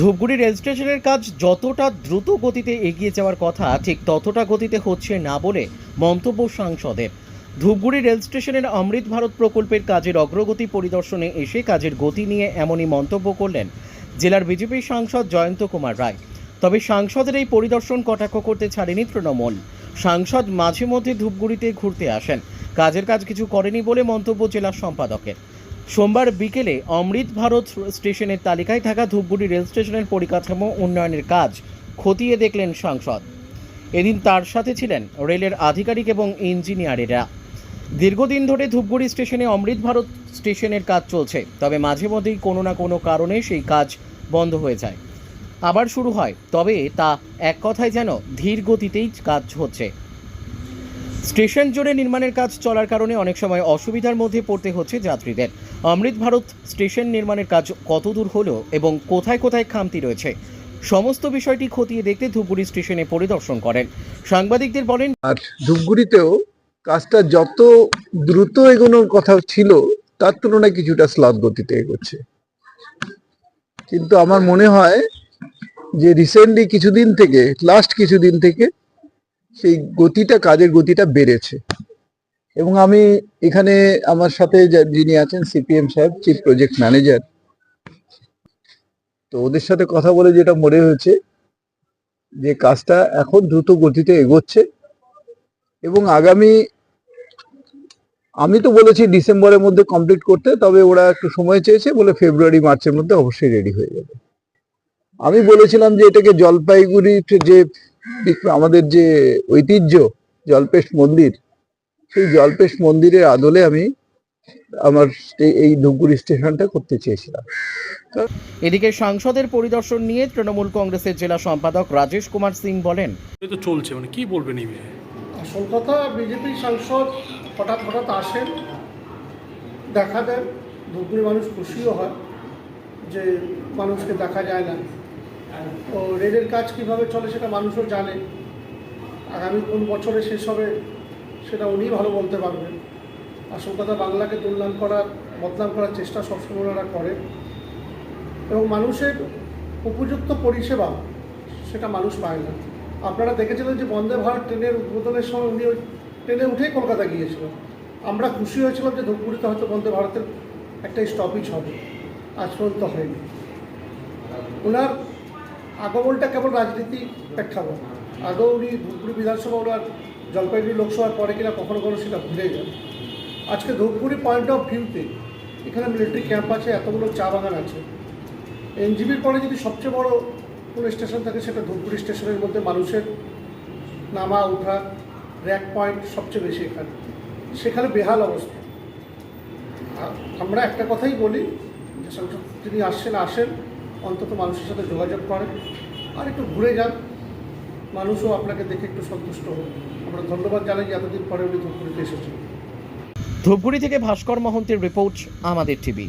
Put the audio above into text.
Dhupguri rail স্টেশনের কাজ যতটা দ্রুত গতিতে এগিয়ে যাওয়ার কথা, ঠিক ততটা গতিতে হচ্ছে না বলে মন্তব্য সাংসদের। ধূপগুড়ি রেল স্টেশনের অমৃত ভারত প্রকল্পের কাজের অগ্রগতি পরিদর্শনে এসে কাজের গতি নিয়ে এমনই মন্তব্য করলেন জেলার বিজেপি সাংসদ জয়ন্ত কুমার রায়। তবে সাংসদের এই পরিদর্শন কটাক্ষ করতে ছাড়েনি তৃণমূল। সাংসদ মাঝে মধ্যে ধূপগুড়িতে ঘুরতে আসেন। কাজের কাজ কিছু করেনি বলে মন্তব্য জেলা সম্পাদকের। সোমবার বিকেলে অমৃত ভারত স্টেশনের তালিকায় থাকা ধূপগুড়ি রেল স্টেশনের পরিকাঠামো উন্নয়নের কাজ খতিয়ে দেখলেন সাংসদ। এদিন তার সাথে ছিলেন রেলের আধিকারিক এবং ইঞ্জিনিয়ারেরা। দীর্ঘদিন ধরে ধূপগুড়ি স্টেশনে অমৃত ভারত স্টেশনের কাজ চলছে, তবে মাঝে মধ্যেই কোনো না কোনো কারণে সেই কাজ বন্ধ হয়ে যায়। আবার শুরু হয়, তবে তা এক কথায় যেন ধীর গতিতেই কাজ হচ্ছে। স্টেশন জুড়ে নির্মাণের কাজ চলার কারণে অনেক সময় অসুবিধার মধ্যে পড়তে হচ্ছে যাত্রীদের। অমৃত ভারত স্টেশন নির্মাণের কাজ কত দূর হলো এবং কোথায় কোথায় খামতি রয়েছে? সমস্ত বিষয়টি খতিয়ে দেখতে ধূপগুড়ি স্টেশনে পরিদর্শন করেন। সাংবাদিকদের বলেন, আর ধূপগুড়িতেও কাজটা যত দ্রুত এগোনোর কথা ছিল, তার তুলনায় কিছুটা স্লাব গতিতে এগোচ্ছে। কিন্তু আমার মনে হয় যে রিসেন্টলি কিছুদিন থেকে লাস্ট কিছুদিন থেকে সেই গতিটা, কাজের গতিটা বেড়েছে। এবং আমি এখানে আমার সাথে যিনি আছেন সিপিএম সাহেব চিফ প্রজেক্ট ম্যানেজার তো ওদের সাথে কথা বলে যেটা মনে হয়েছে, যে কাজটা এখন দ্রুত গতিতে এগোচ্ছে। এবং আগামী, আমি তো বলেছি ডিসেম্বরের মধ্যে কমপ্লিট করতে, তবে ওরা একটু সময় চেয়েছে বলে ফেব্রুয়ারি, মার্চের মধ্যে অবশ্যই রেডি হয়ে যাবে। আমি বলেছিলাম যে এটাকে জলপাইগুড়ি যে আমাদের যে ঐতিহ্য জলপেশ মন্দির সেই জলপেশ মন্দিরের আদলে আমি আমার এই ধূপগুড়ি স্টেশনটা করতে চেয়েছিলাম। এদিকে সাংসদের পরিদর্শন নিয়ে তৃণমূল কংগ্রেসের জেলা সম্পাদক রাজেশ কুমার সিং বলেন তো চলছে মানে কি বলবেন এই আসল কথা বিজেপি সাংসদ হঠাৎ হঠাৎ আসেন দেখা দেন ধূপগুড়ি মানুষ খুশিও হয় যে মানুষকে দেখা যায় না। তো রেলের কাজ কীভাবে চলে সেটা মানুষও জানে। আগামী কোন বছরে শেষ হবে সেটা উনিই ভালো বলতে পারবেন। আসল কথা বাংলাকে দুর্নাম করার, বদনাম করার চেষ্টা সবসময় ওনারা করেন এবং মানুষের উপযুক্ত পরিষেবা সেটা মানুষ পায় না। আপনারা দেখেছিলেন যে বন্দে ভারত ট্রেনের উদ্বোধনের সময় উনি ওই ট্রেনে উঠেই কলকাতা গিয়েছিলেন। আমরা খুশি হয়েছিলাম যে ধূপগুড়িতে হয়তো বন্দে ভারতের একটা স্টপেজ হবে। আজ পর্যন্ত হয়নি। ওনার আগমনটা কেবল রাজনীতি প্রেক্ষাপট আগেও উনি ধূপগুড়ি বিধানসভা ওনার জলপাইগুড়ি লোকসভার পরে কিনা কখনো কখনো সেটা ভুলে যান। আজকে ধূপগুড়ি পয়েন্ট অফ ভিউতে এখানে মিলিটারি ক্যাম্প আছে, এতগুলো চা বাগান আছে। এনজিবির পরে যদি সবচেয়ে বড় কোনো স্টেশন থাকে সেটা ধূপগুড়ি স্টেশনের মধ্যে মানুষের নামা, উঠা র্যাক পয়েন্ট সবচেয়ে বেশি এখানে। সেখানে বেহাল অবস্থা। আমরা একটা কথাই বলি, যে তিনি আসছেন, আসেন অন্তত মানুষের সাথে যোগাযোগ করেন আর একটু ঘুরে যান। মানুষও আপনাকে দেখে একটু সন্তুষ্ট হোক। আমরা ধন্যবাদ জানাই এতদিন পরে উনি ধূপগুড়িতে এসেছেন। ধূপগুড়ি থেকে ভাস্কর মহন্তের রিপোর্ট, আমাদের টিভি।